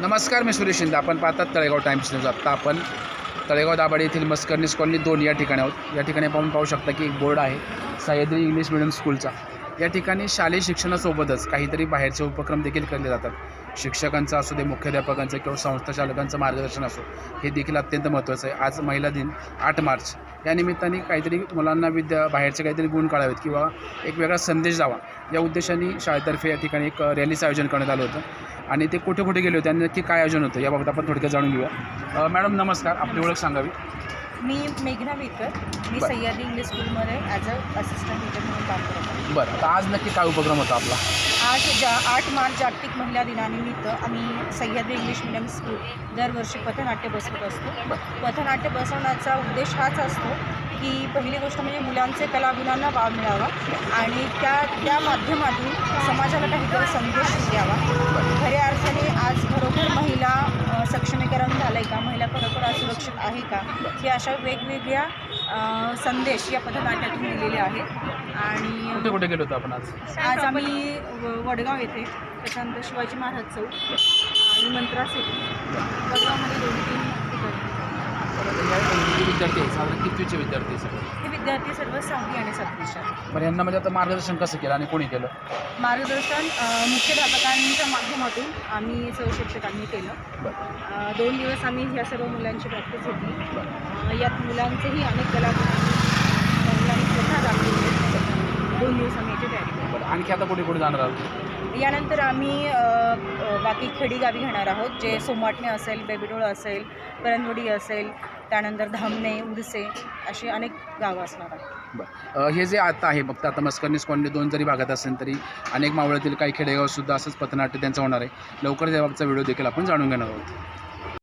नमस्कार मी सुरेश शिंदे. आपण पाहतात तळेगाव टाइम्स न्यूज. आत्ता आपण तळेगाव दाभाडे येथील मस्करनीस कॉलनी दोन या ठिकाणी आहोत. या ठिकाणी आपण पाहू शकता की एक बोर्ड आहे. सह्याद्री इंग्लिश मिडियम स्कूलचा. या ठिकाणी शालेय शिक्षणासोबतच काहीतरी बाहेरचे उपक्रम देखील केले जातात. शिक्षकांचं असू दे मुख्याध्यापकांचं किंवा संस्था चालकांचं मार्गदर्शन असो हे देखील अत्यंत महत्त्वाचं आहे. आज महिला दिन आठ मार्च. या निमित्ताने काहीतरी मुलांना विद्या बाहेरचे काहीतरी गुण काढावेत किंवा एक वेगळा संदेश द्यावा. या उद्देशाने शाळेतर्फे या ठिकाणी एक रॅलीचं आयोजन करण्यात आलं होतं. आणि ते कुठे कुठे गेले होते आणि नक्की काय आयोजन होतं याबाबत आपण थोडक्यात जाणून घेऊया. मॅडम नमस्कार. आपली ओळख सांगावी. मी मेघना विकर. मी बरं. सह्याद्री इंग्लिश स्कूलमध्ये ॲज अ असिस्टंट टीचर म्हणून काम करत आहे. बरं आता आज नक्की काय उपक्रम होता आपला? आज जा आठ मार्च जागतिक महिला दिनानिमित्त आम्ही सह्याद्री इंग्लिश मिडियम स्कूल दरवर्षी पथनाट्य बसवत असतो. पथनाट्य बसवण्याचा उद्देश हाच असतो की पहिली गोष्ट म्हणजे मुलांचे कलागुणांना वाव मिळावा आणि त्या त्या माध्यमातून समाजाला काहीतरी संदेश द्यावा खऱ्या अर्थाने आज खरोखर महिला अ, सक्षमीकरण झालं आहे का महिला खरोखर असुरक्षित आहे का? हे अशा वेगवेगळ्या संदेश या पथनाट्यातून दिलेले आहेत. आणि कुठे कुठे गेलो होतो आपण आज? आज आम्ही वडगाव येथे त्याच्यानंतर शिवाजी महाराज चौक आणि मंत्रास येथे वडगावमध्ये दोन तीन ठिकाणी जे विद्यार्थी आहेत साधारण कितवीचे विद्यार्थी आहेत सगळे? हे विद्यार्थी सर्व सहावी आणि सातवीच्या आहेत. बरं यांना म्हणजे आता मार्गदर्शन कसं केलं आणि कोणी केलं? मार्गदर्शन अ, मुख्याध्यापकांच्या माध्यमातून आम्ही सहशिक्षकांनी केलं. बरं. अ, दोन दिवस आम्ही ह्या सर्व मुलांची प्रॅक्टिस घेतली. अ, यात मुलांचेही अनेक कलागुणांनी मुलांनी स्वतः दाखवले दोन दिवस आम्ही याची तयारी केली. बरं आणखी आता कुठे कुठे जाणार आहोत? यानंतर आम्ही बाकी खेडी गावी घेणार आहोत जे सोमाटणे असेल बेबीडोळ असेल करंजवडी असेल त्यानंतर धामणे उडसे अशी अनेक गावं असणार आहेत. बरं. हे जे आता आहे फक्त आता मस्करनीस कॉलनी दोन जरी भागात असेल तरी अनेक मावळातील काही खेडेगावसुद्धा असंच पथनाट्य त्यांचं होणार आहे. लवकरच याबाबतचा व्हिडिओ देखील आपण जाणून घेणार आहोत.